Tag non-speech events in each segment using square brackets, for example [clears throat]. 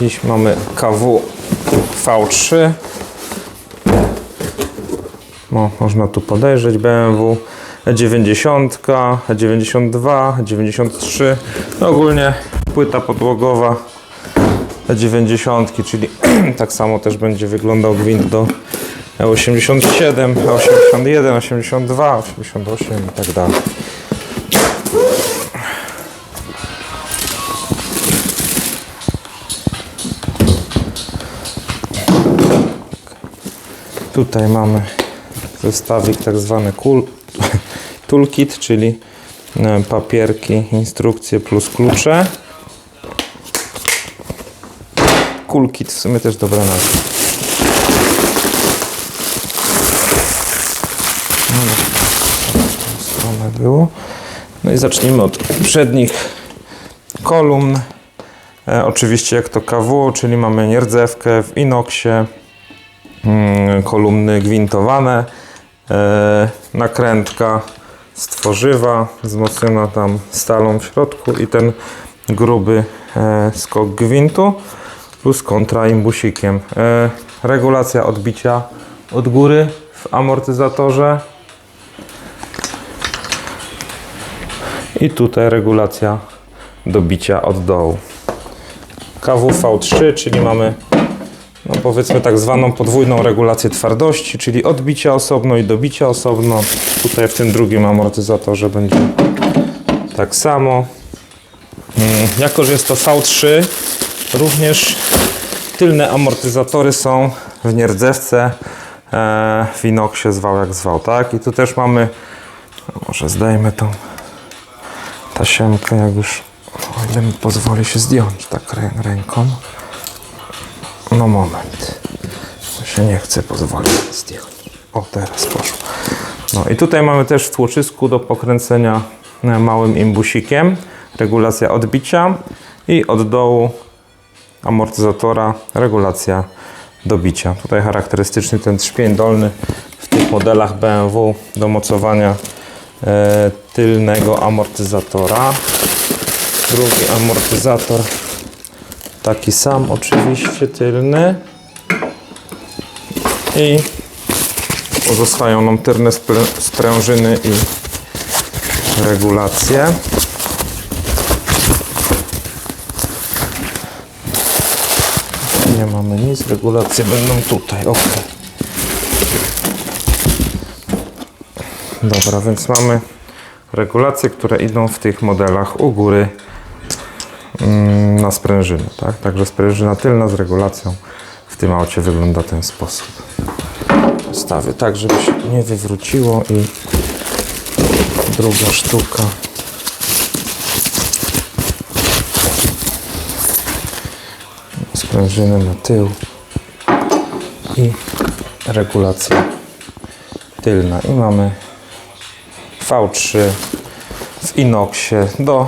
Dziś mamy KW V3. No, można tu podejrzeć BMW E90, E92, E93. No ogólnie płyta podłogowa E90, czyli [clears throat] tak samo też będzie wyglądał gwint do E87, E81, 82, 88 i tak dalej. Tutaj mamy zestawik tak zwany [laughs] toolkit, czyli e, papierki, instrukcje plus klucze. Coolkit w sumie też dobra nazwa. No, stronę było. No i zacznijmy od przednich kolumn. E, oczywiście jak to KW, czyli mamy nierdzewkę w inoksie, kolumny gwintowane, e, nakrętka z wzmocniona tam stalą w środku i ten gruby e, skok gwintu plus kontra imbusikiem. E, regulacja odbicia od góry w amortyzatorze i tutaj regulacja dobicia od dołu. KWV3, czyli mamy no powiedzmy tak zwaną podwójną regulację twardości, czyli odbicia osobno i dobicia osobno. Tutaj w tym drugim amortyzatorze będzie tak samo. Mm, Jako, że jest to V3, również tylne amortyzatory są w nierdzewce, e, w inoksie zwał jak zwał, tak? I tu też mamy, no może zdejmę tą tasiemkę, jak już, o ile mi pozwoli się zdjąć tak rę- ręką. No moment. To się nie chce pozwolić zdjąć. O, teraz poszło. No i tutaj mamy też w tłoczysku do pokręcenia e, małym imbusikiem. Regulacja odbicia i od dołu amortyzatora regulacja dobicia. Tutaj charakterystyczny ten trzpień dolny w tych modelach BMW do mocowania e, tylnego amortyzatora. Drugi amortyzator taki sam oczywiście tylny i pozostają nam tylne sprę- sprężyny i regulacje. Nie mamy nic, regulacje będą tutaj, ok. Dobra, więc mamy regulacje, które idą w tych modelach u góry na sprężynę, tak? Także sprężyna tylna z regulacją w tym aucie wygląda w ten sposób. Stawię tak, żeby się nie wywróciło i druga sztuka. Sprężyny na tył i regulacja tylna. I mamy V3 w inoksie do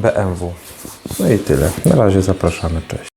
BMW. No i tyle. Na razie zapraszamy. Cześć.